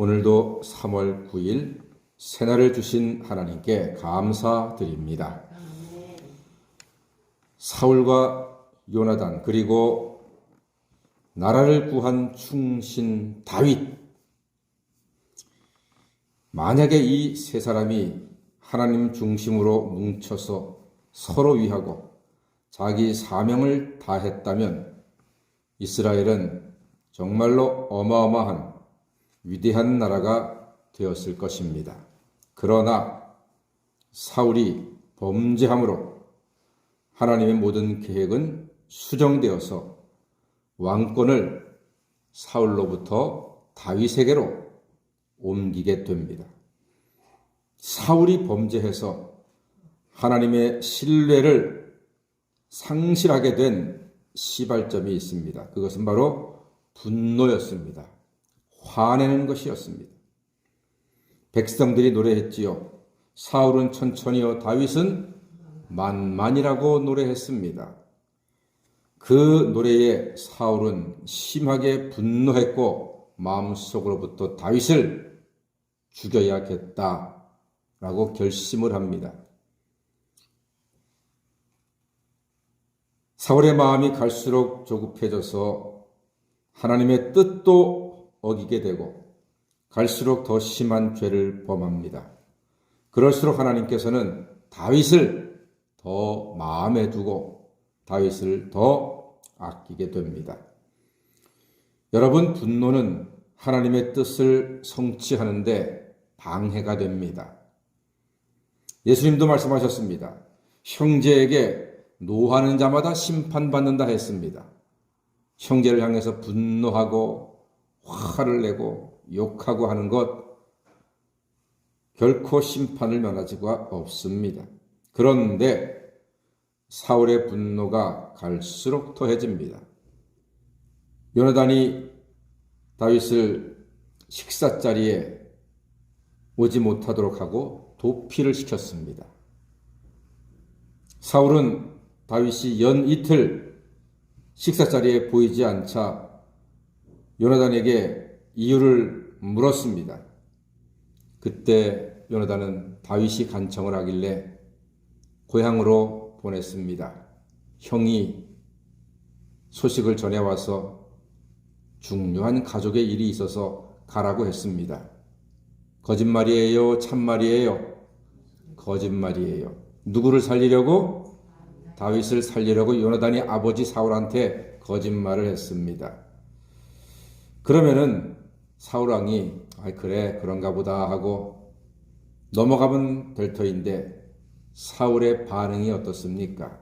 오늘도 3월 9일 새날을 주신 하나님께 감사드립니다. 사울과 요나단 그리고 나라를 구한 충신 다윗 만약에 이 세 사람이 하나님 중심으로 뭉쳐서 서로 위하고 자기 사명을 다했다면 이스라엘은 정말로 어마어마한 위대한 나라가 되었을 것입니다. 그러나 사울이 범죄함으로 하나님의 모든 계획은 수정되어서 왕권을 사울로부터 다윗에게로 옮기게 됩니다. 사울이 범죄해서 하나님의 신뢰를 상실하게 된 시발점이 있습니다. 그것은 바로 분노였습니다. 화내는 것이었습니다. 백성들이 노래했지요. 사울은 천천히요, 다윗은 만만이라고 노래했습니다. 그 노래에 사울은 심하게 분노했고 마음속으로부터 다윗을 죽여야겠다라고 결심을 합니다. 사울의 마음이 갈수록 조급해져서 하나님의 뜻도 어기게 되고 갈수록 더 심한 죄를 범합니다. 그럴수록 하나님께서는 다윗을 더 마음에 두고 다윗을 더 아끼게 됩니다. 여러분, 분노는 하나님의 뜻을 성취하는데 방해가 됩니다. 예수님도 말씀하셨습니다. 형제에게 노하는 자마다 심판받는다 했습니다. 형제를 향해서 분노하고 화를 내고 욕하고 하는 것 결코 심판을 면하지가 없습니다. 그런데 사울의 분노가 갈수록 더해집니다. 요나단이 다윗을 식사 자리에 오지 못하도록 하고 도피를 시켰습니다. 사울은 다윗이 연 이틀 식사 자리에 보이지 않자 요나단에게 이유를 물었습니다. 그때 요나단은 다윗이 간청을 하길래 고향으로 보냈습니다. 형이 소식을 전해와서 중요한 가족의 일이 있어서 가라고 했습니다. 거짓말이에요? 참말이에요? 거짓말이에요. 누구를 살리려고? 다윗을 살리려고 요나단이 아버지 사울한테 거짓말을 했습니다. 그러면은 사울 왕이 아 그래 그런가 보다 하고 넘어가면 될 터인데 사울의 반응이 어떻습니까?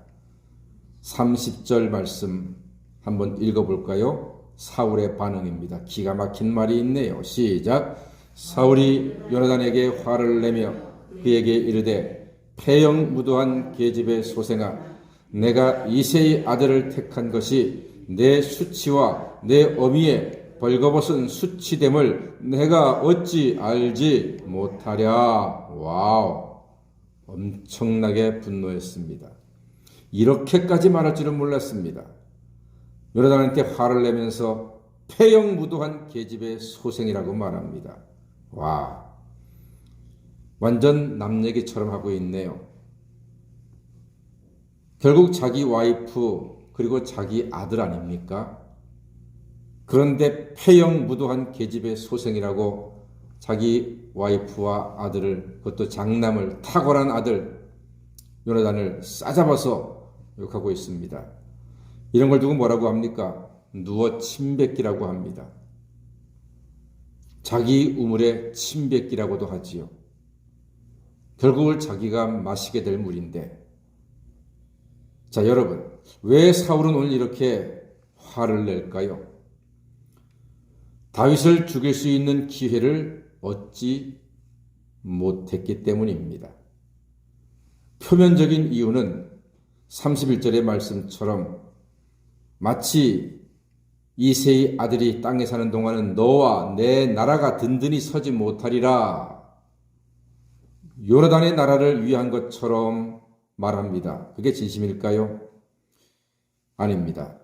30절 말씀 한번 읽어볼까요? 사울의 반응입니다. 기가 막힌 말이 있네요. 시작. 사울이 요나단에게 화를 내며 그에게 이르되 폐영 무도한 계집의 소생아 내가 이세의 아들을 택한 것이 내 수치와 내 어미의 벌거벗은 수치됨을 내가 어찌 알지 못하랴. 와우. 엄청나게 분노했습니다. 이렇게까지 말할 줄은 몰랐습니다. 요나단한테 화를 내면서 폐영무도한 계집의 소생이라고 말합니다. 와, 완전 남 얘기처럼 하고 있네요. 결국 자기 와이프 그리고 자기 아들 아닙니까? 그런데 폐영무도한 계집의 소생이라고 자기 와이프와 아들을 그것도 장남을 탁월한 아들 요나단을 싸잡아서 욕하고 있습니다. 이런 걸 두고 뭐라고 합니까? 누워 침뱉기라고 합니다. 자기 우물에 침뱉기라고도 하지요. 결국을 자기가 마시게 될 물인데. 자, 여러분. 왜 사울은 오늘 이렇게 화를 낼까요? 다윗을 죽일 수 있는 기회를 얻지 못했기 때문입니다. 표면적인 이유는 31절의 말씀처럼 마치 이세의 아들이 땅에 사는 동안은 너와 내 나라가 든든히 서지 못하리라. 요르단의 나라를 위한 것처럼 말합니다. 그게 진심일까요? 아닙니다.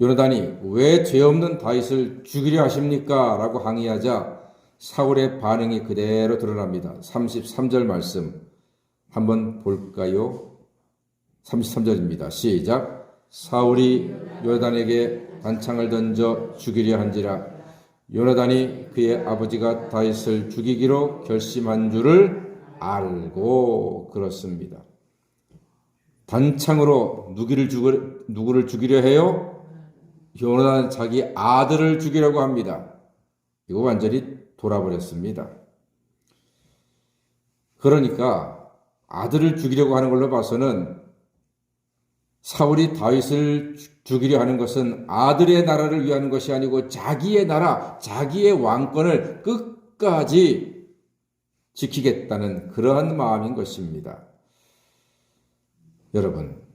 요르단이 왜 죄 없는 다윗을 죽이려 하십니까? 라고 항의하자 사울의 반응이 그대로 드러납니다. 33절 말씀 한번 볼까요? 33절입니다. 시작. 사울이 요나단에게 단창을 던져 죽이려 한지라 요나단이 그의 아버지가 다윗을 죽이기로 결심한 줄을 알고 그렇습니다. 단창으로 누구를 죽을 누구를 죽이려 해요? 요나단 자기 아들을 죽이려고 합니다. 이거 완전히 돌아버렸습니다. 그러니까 아들을 죽이려고 하는 걸로 봐서는 사울이 다윗을 죽이려 하는 것은 아들의 나라를 위하는 것이 아니고 자기의 나라, 자기의 왕권을 끝까지 지키겠다는 그러한 마음인 것입니다. 여러분,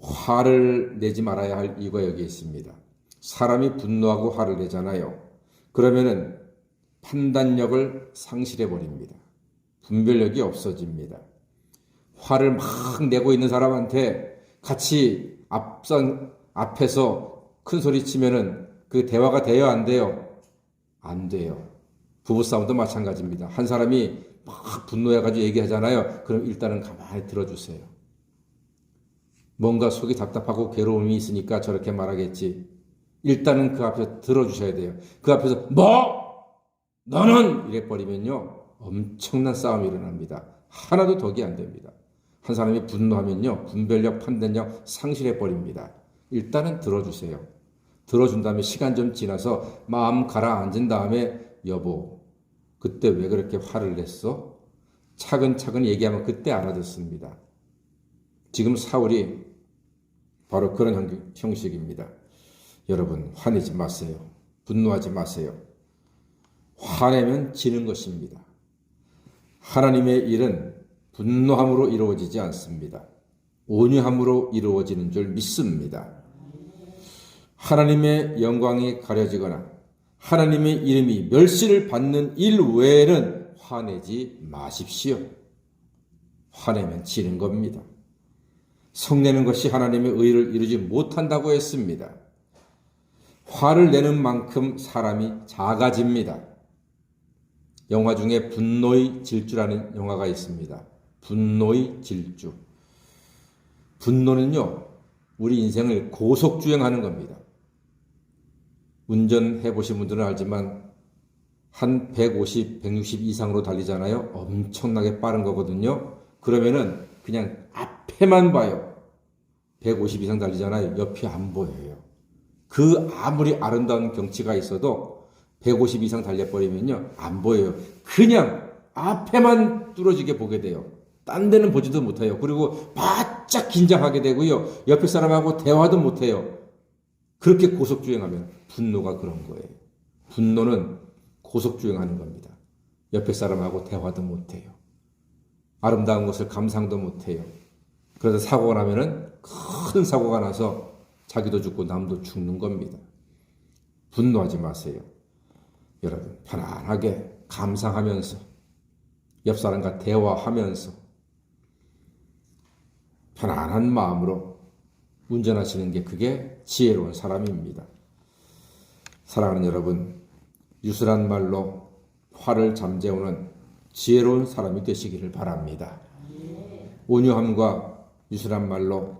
화를 내지 말아야 할 이유가 여기 있습니다. 사람이 분노하고 화를 내잖아요. 그러면은 판단력을 상실해 버립니다. 분별력이 없어집니다. 화를 막 내고 있는 사람한테 같이 앞선 앞에서 큰 소리 치면은 그 대화가 돼요, 안 돼요? 안 돼요. 부부싸움도 마찬가지입니다. 한 사람이 막 분노해가지고 얘기하잖아요. 그럼 일단은 가만히 들어주세요. 뭔가 속이 답답하고 괴로움이 있으니까 저렇게 말하겠지. 일단은 그 앞에서 들어주셔야 돼요. 그 앞에서 뭐? 너는 이래 버리면요. 엄청난 싸움이 일어납니다. 하나도 덕이 안 됩니다. 한 사람이 분노하면요. 분별력, 판단력 상실해 버립니다. 일단은 들어주세요. 들어준 다음에 시간 좀 지나서 마음 가라앉은 다음에 여보, 그때 왜 그렇게 화를 냈어? 차근차근 얘기하면 그때 알아듣습니다. 지금 사울이 바로 그런 형식입니다. 여러분, 화내지 마세요. 분노하지 마세요. 화내면 지는 것입니다. 하나님의 일은 분노함으로 이루어지지 않습니다. 온유함으로 이루어지는 줄 믿습니다. 하나님의 영광이 가려지거나 하나님의 이름이 멸시를 받는 일 외에는 화내지 마십시오. 화내면 지는 겁니다. 성내는 것이 하나님의 의를 이루지 못한다고 했습니다. 화를 내는 만큼 사람이 작아집니다. 영화 중에 분노의 질주라는 영화가 있습니다. 분노의 질주. 분노는요, 우리 인생을 고속주행하는 겁니다. 운전해 보신 분들은 알지만 한 150, 160 이상으로 달리잖아요. 엄청나게 빠른 거거든요. 그러면은 그냥 앞에만 봐요. 150 이상 달리잖아요. 옆이 안 보여요. 그 아무리 아름다운 경치가 있어도 150 이상 달려버리면요. 안 보여요. 그냥 앞에만 뚫어지게 보게 돼요. 딴 데는 보지도 못해요. 그리고 바짝 긴장하게 되고요. 옆에 사람하고 대화도 못해요. 그렇게 고속주행하면 분노가 그런 거예요. 분노는 고속주행하는 겁니다. 옆에 사람하고 대화도 못해요. 아름다운 것을 감상도 못해요. 그래서 사고가 나면은 큰 사고가 나서 자기도 죽고 남도 죽는 겁니다. 분노하지 마세요. 여러분, 편안하게 감상하면서 옆 사람과 대화하면서 편안한 마음으로 운전하시는 게 그게 지혜로운 사람입니다. 사랑하는 여러분, 유술한 말로 화를 잠재우는 지혜로운 사람이 되시기를 바랍니다. 온유함과 유술한 말로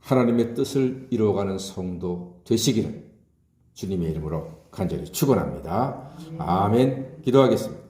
하나님의 뜻을 이루어가는 성도 되시기를 주님의 이름으로 간절히 축원합니다. 아멘. 기도하겠습니다.